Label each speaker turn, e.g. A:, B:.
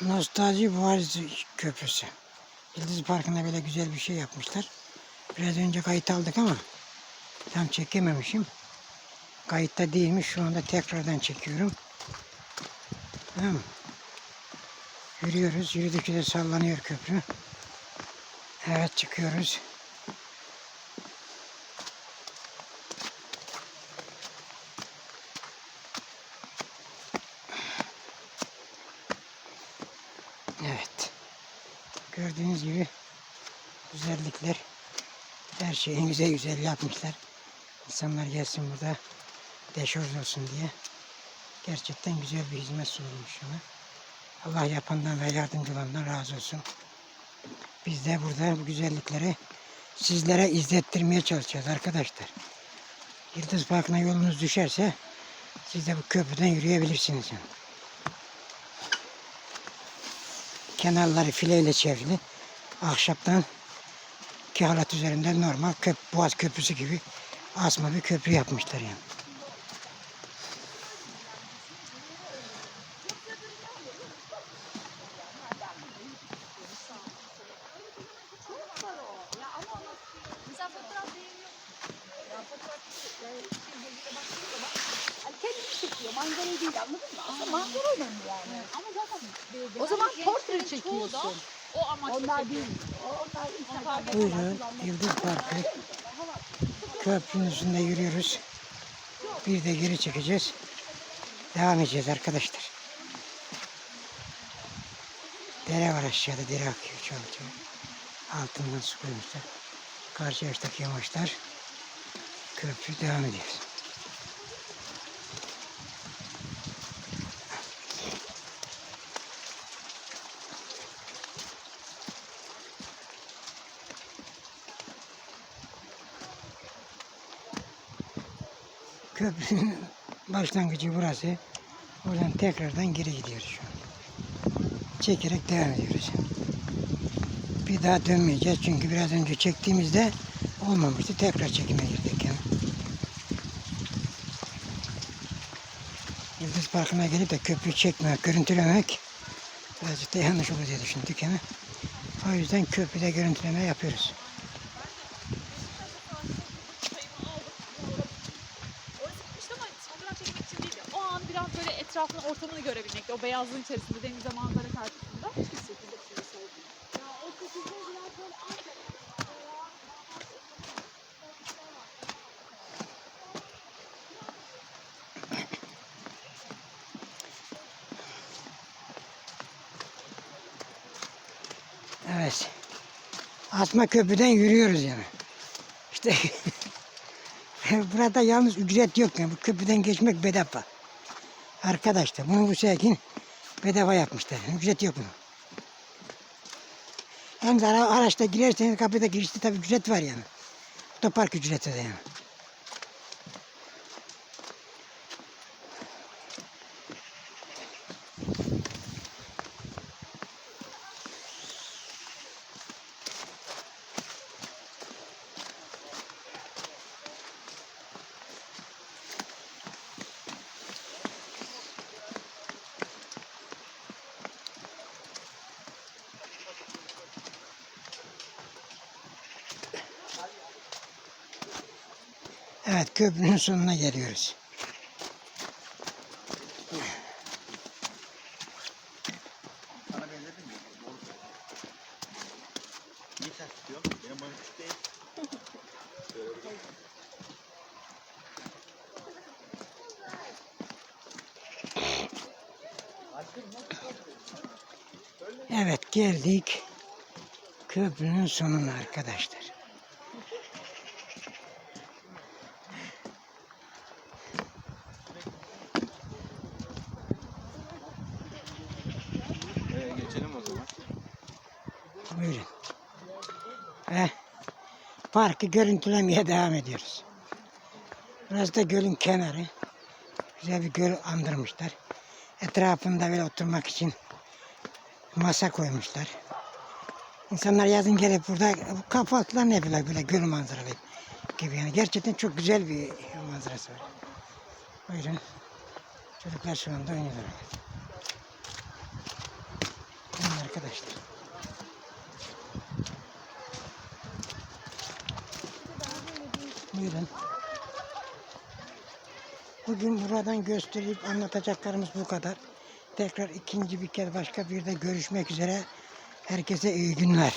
A: Nostalji Boğaziçi Köprüsü. Yıldız Parkı'nda böyle güzel bir şey yapmışlar. Biraz önce kayıt aldık ama tam çekememişim. Kayıtta değilmiş. Şu anda tekrardan çekiyorum. Tamam? Yürüyoruz. Yürüdükçe de sallanıyor köprü. Evet çıkıyoruz. Evet. Gördüğünüz gibi güzellikler her şeyi güzel güzel yapmışlar. İnsanlar gelsin burada deşarj olsun diye. Gerçekten güzel bir hizmet sunulmuş ona. Allah yapandan ve yardımcı olandan razı olsun. Biz de burada bu güzellikleri sizlere izlettirmeye çalışacağız arkadaşlar. Yıldız Parkı'na yolunuz düşerse siz de bu köprüden yürüyebilirsiniz. Yani. Kenarları fileyle çevrili. Ahşaptan kağıt üzerinde normal köp, Boğaz Köprüsü gibi asma bir köprü yapmışlar yani.
B: Çekiyor. Manzarayı değil anladın mı? Aslında manzara önemli yani. Ama zaten o zaman portre çekiyorsun.
C: O amaçla
B: Onlar değil. Onlar Instagram'da
A: Buyurun Yıldız Parkı köprünün üstünde yürüyoruz. Bir de geri çekeceğiz. Devam edeceğiz arkadaşlar. Dere var aşağıda dere akıyor çok. Altından su koymuşlar. Karşı yaştaki yamaçlar. Köprü devam ediyoruz. Köprünün başlangıcı burası. Oradan tekrardan geri gidiyoruz şu an. Çekerek devam ediyoruz. Bir daha dönmeyeceğiz çünkü biraz önce çektiğimizde olmamıştı. Tekrar çekime girdik yani. Yıldız Parkı'na gelip de köprüyü çekmek, görüntülemek birazcık da yanlış olur diye düşündük yani. O yüzden köprüde görüntüleme yapıyoruz.
C: Orası gitmişti ama fotoğraf çekmek için değil. O an biraz böyle etrafını, ortamını görebilmekti. O beyazlığın içerisinde denize manzara karşısında. Hiçbir şekilde bir şey oldu.
A: Evet. Asma Köprü'den yürüyoruz yani. İşte burada yalnız ücret yok yani. Bu köprüden geçmek bedava. Arkadaşlar bunu bu seyahatin bedava yapmışlar. Ücret yok bunun. Hem de ara- araçta girerseniz kapıda girişte tabii ücret var yani. Otopark ücreti de yani. Evet köprünün sonuna geliyoruz. Evet geldik köprünün sonuna arkadaşlar.
D: Geçelim o zaman.
A: Buyurun. Ve parkı görüntülemeye devam ediyoruz. Burası da gölün kenarı. Güzel bir göl andırmışlar. Etrafında böyle oturmak için masa koymuşlar. İnsanlar yazın gelip burada kafa atlar ne bile böyle göl manzaralı gibi yani. Gerçekten çok güzel bir manzarası var. Buyurun. Çocuklar şu anda oynuyorlar. Arkadaşlar. Buyurun. Bugün buradan gösterip anlatacaklarımız bu kadar. Tekrar ikinci bir kez başka bir de görüşmek üzere. Herkese iyi günler.